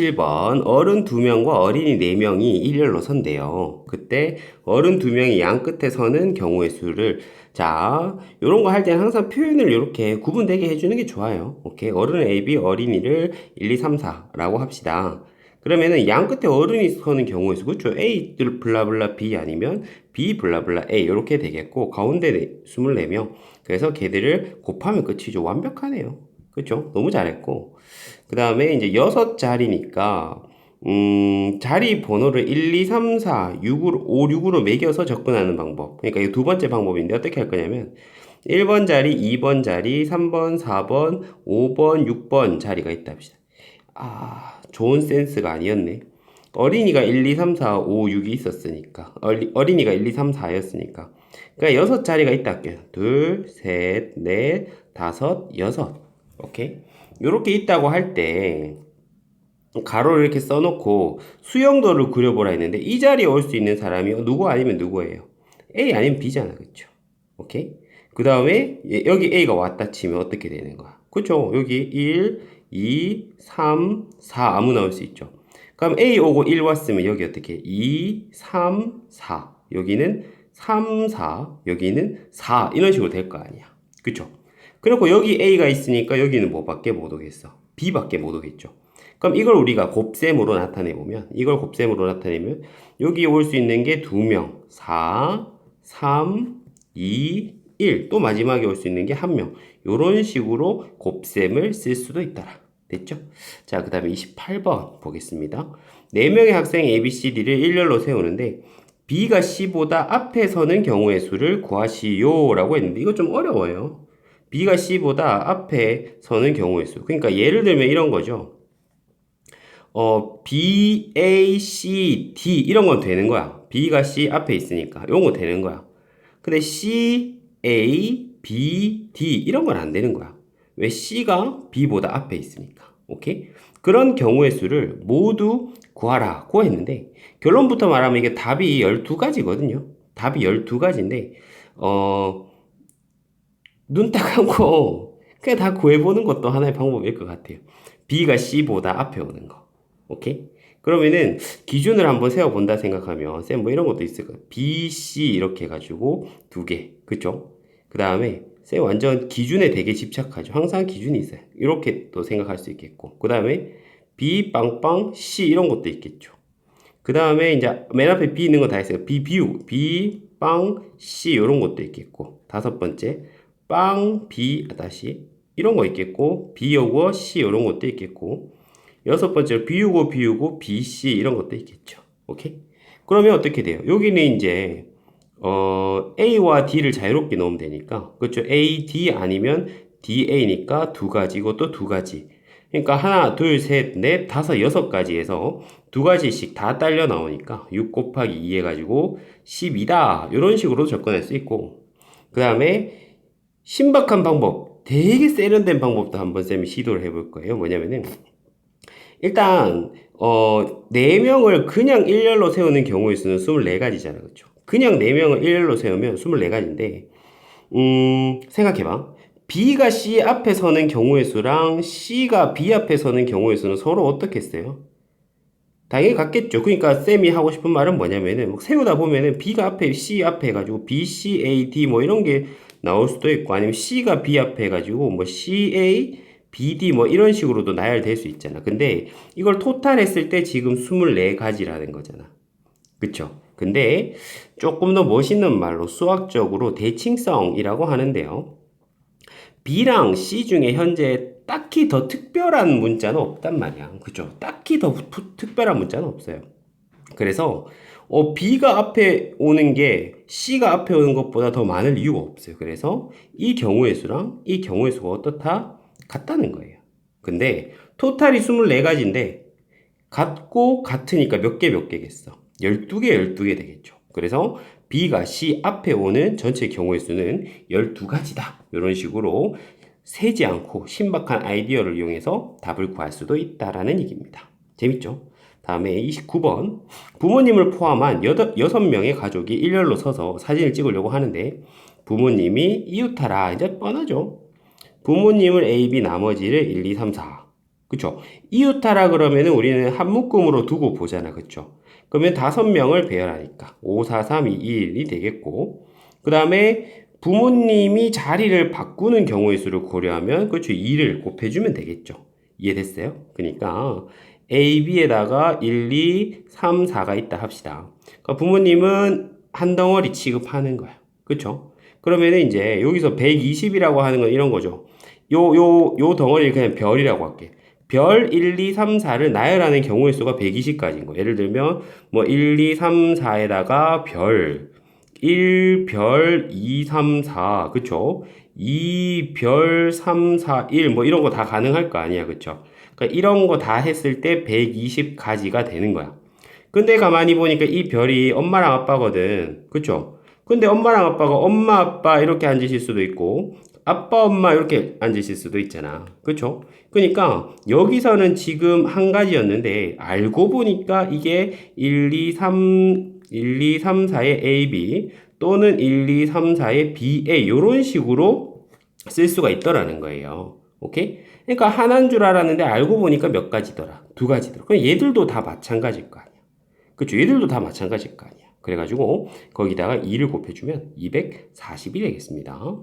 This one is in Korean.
27번 어른 2명과 어린이 4명이 일렬로 선대요. 그때 어른 2명이 양 끝에 서는 경우의 수를 자, 요런 거 할 때는 항상 표현을 이렇게 구분되게 해주는 게 좋아요. 오케이. 어른 A, B, 어린이를 1, 2, 3, 4라고 합시다. 그러면은 양 끝에 어른이 서는 경우의 수, 그쵸? A 블라블라 B 아니면 B 블라블라 A 이렇게 되겠고 가운데 24명. 그래서 걔들을 곱하면 끝이죠. 완벽하네요. 그쵸? 너무 잘했고. 그 다음에 이제 여섯 자리니까 음, 자리 번호를 1, 2, 3, 4, 6으로, 5, 6으로 매겨서 접근하는 방법. 그러니까 이 두 번째 방법인데 어떻게 할 거냐면 1번 자리, 2번 자리, 3번, 4번, 5번, 6번 자리가 있다 합시다. 아, 좋은 센스가 아니었네. 어린이가 1, 2, 3, 4, 5, 6이 있었으니까. 어리, 어린이가 1, 2, 3, 4였으니까. 그러니까 여섯 자리가 있다 할게요. 둘, 셋, 넷, 다섯, 여섯. 오케이? 요렇게 있다고 할 때, 가로를 이렇게 써놓고 수영도를 그려보라 했는데, 이 자리에 올 수 있는 사람이 누구 아니면 누구예요? A 아니면 B잖아. 그쵸? 오케이? 그 다음에 여기 A가 왔다 치면 어떻게 되는 거야? 그쵸? 여기 1, 2, 3, 4 아무 나 올 수 있죠. 그럼 A 오고 1 왔으면 여기 어떻게? 2, 3, 4. 여기는 3, 4. 여기는 4. 이런 식으로 될 거 아니야. 그쵸? 그리고 여기 A가 있으니까 여기는 뭐밖에 못 오겠어? B밖에 못 오겠죠. 그럼 이걸 우리가 곱셈으로 나타내 보면 이걸 곱셈으로 나타내면 여기 올 수 있는 게 2명. 4, 3, 2, 1. 또 마지막에 올 수 있는 게 1명. 요런 식으로 곱셈을 쓸 수도 있더라. 됐죠? 자, 그 다음에 28번 보겠습니다. 4명의 학생 A, B, C, D를 일렬로 세우는데 B가 C보다 앞에 서는 경우의 수를 구하시오 라고 했는데 이거 좀 어려워요. B가 C보다 앞에 서는 경우의 수. 그러니까 예를 들면 이런 거죠. 어, B, A, C, D 이런 건 되는 거야. B가 C 앞에 있으니까 이런 거 되는 거야. 근데 C, A, B, D 이런 건 안 되는 거야. 왜 C가 B보다 앞에 있으니까. 오케이? 그런 경우의 수를 모두 구하라고 했는데 결론부터 말하면 이게 답이 12가지거든요. 답이 12가지인데 어, 눈 딱 감고 그냥 다 구해보는 것도 하나의 방법일 것 같아요. B가 C보다 앞에 오는 거. 오케이? 그러면은 기준을 한번 세워본다 생각하면 쌤 뭐 이런 것도 있을 거예요. B, C 이렇게 해가지고 두 개. 그쵸? 그 다음에 쌤 완전 기준에 되게 집착하죠. 항상 기준이 있어요. 이렇게 또 생각할 수 있겠고. 그 다음에 B, 빵빵, C 이런 것도 있겠죠. 그 다음에 이제 맨 앞에 B 있는 거다 했어요. B, 비우, B, 빵, C 이런 것도 있겠고. 다섯 번째, 빵, 아, 다시 이런 거 있겠고. 오고 C 이런 것도 있겠고. 여섯 번째로 비우고 비우고 BC 이런 것도 있겠죠. 오케이? 그러면 어떻게 돼요? 여기는 이제 어, A와 D를 자유롭게 넣으면 되니까 그렇죠? A, D 아니면 DA니까 두 가지고 또두 가지. 그러니까 하나, 둘, 셋, 넷, 다섯, 여섯 가지에서 두 가지씩 다 딸려 나오니까 6 곱하기 2 해가지고 12다 이런 식으로 접근할 수 있고 그 다음에 신박한 방법 되게 세련된 방법도 한번 쌤이 시도를 해볼 거예요. 뭐냐면은 일단 어 4명을 그냥 일렬로 세우는 경우의 수는 24가지잖아요. 그렇죠? 그냥 4명을 일렬로 세우면 24가지인데 음, 생각해 봐. B가 C 앞에 서는 경우의 수랑 C가 B 앞에 서는 경우의 수는 서로 어떻겠어요? 당연히 같겠죠. 그러니까 쌤이 하고 싶은 말은 뭐냐면은 뭐 세우다 보면은 B가 앞에 C 앞에 해가지고 B, C, A, D 뭐 이런 게 나올 수도 있고 아니면 C가 B 앞에 해가지고 뭐 C, A, BD 뭐 이런 식으로도 나열될 수 있잖아. 근데 이걸 토탈 했을 때 지금 24가지라는 거잖아. 그쵸? 근데 조금 더 멋있는 말로 수학적으로 대칭성이라고 하는데요. B랑 C 중에 현재 딱히 더 특별한 문자는 없단 말이야. 그죠? 딱히 더 푸- 특별한 문자는 없어요. 그래서 어, B가 앞에 오는 게 C가 앞에 오는 것보다 더 많을 이유가 없어요. 그래서 이 경우의 수랑 이 경우의 수가 어떻다? 같다는 거예요. 근데 토탈이 24가지인데 같고 같으니까 몇 개 몇 개겠어? 12개 12개 되겠죠. 그래서 B가 C 앞에 오는 전체 경우의 수는 12가지다. 이런 식으로 세지 않고 신박한 아이디어를 이용해서 답을 구할 수도 있다라는 얘기입니다. 재밌죠? 다음에 29번. 부모님을 포함한 6명의 가족이 일렬로 서서 사진을 찍으려고 하는데 부모님이 이웃하라. 이제 뻔하죠. 부모님을 A, B 나머지를 1, 2, 3, 4. 그쵸? 이웃하라 그러면은 우리는 한 묶음으로 두고 보잖아. 그쵸? 그러면 다섯 명을 배열하니까 5, 4, 3, 2, 1이 되겠고 그 다음에 부모님이 자리를 바꾸는 경우의 수를 고려하면 그렇죠. 2를 곱해주면 되겠죠. 이해됐어요? 그러니까 A, B에다가 1, 2, 3, 4가 있다 합시다. 그러니까 부모님은 한 덩어리 취급하는 거야. 그쵸? 그러면은 이제 여기서 120이라고 하는 건 이런 거죠. 요, 요, 요 덩어리를 그냥 별이라고 할게. 별 1, 2, 3, 4를 나열하는 경우의 수가 120까지인 거예요. 예를 들면 뭐 1, 2, 3, 4에다가 별 1, 별 2, 3, 4 그쵸? 2, 별 3, 4, 1 뭐 이런 거 다 가능할 거 아니야. 그쵸? 그러니까 이런 거 다 했을 때 120가지가 되는 거야. 근데 가만히 보니까 이 별이 엄마랑 아빠거든. 그쵸? 근데 엄마랑 아빠가 엄마, 아빠 이렇게 앉으실 수도 있고, 아빠, 엄마 이렇게 앉으실 수도 있잖아. 그쵸? 그러니까 여기서는 지금 한 가지였는데, 알고 보니까 이게 1, 2, 3, 1, 2, 3, 4의 A, B 또는 1, 2, 3, 4의 B, A 이런 식으로 쓸 수가 있더라는 거예요. 오케이? 그러니까 하나인 줄 알았는데 알고 보니까 몇 가지더라. 두 가지더라. 그럼 얘들도 다 마찬가지일 거 아니야. 그쵸? 얘들도 다 마찬가지일 거 아니야. 그래가지고 거기다가 2를 곱해주면 240이 되겠습니다.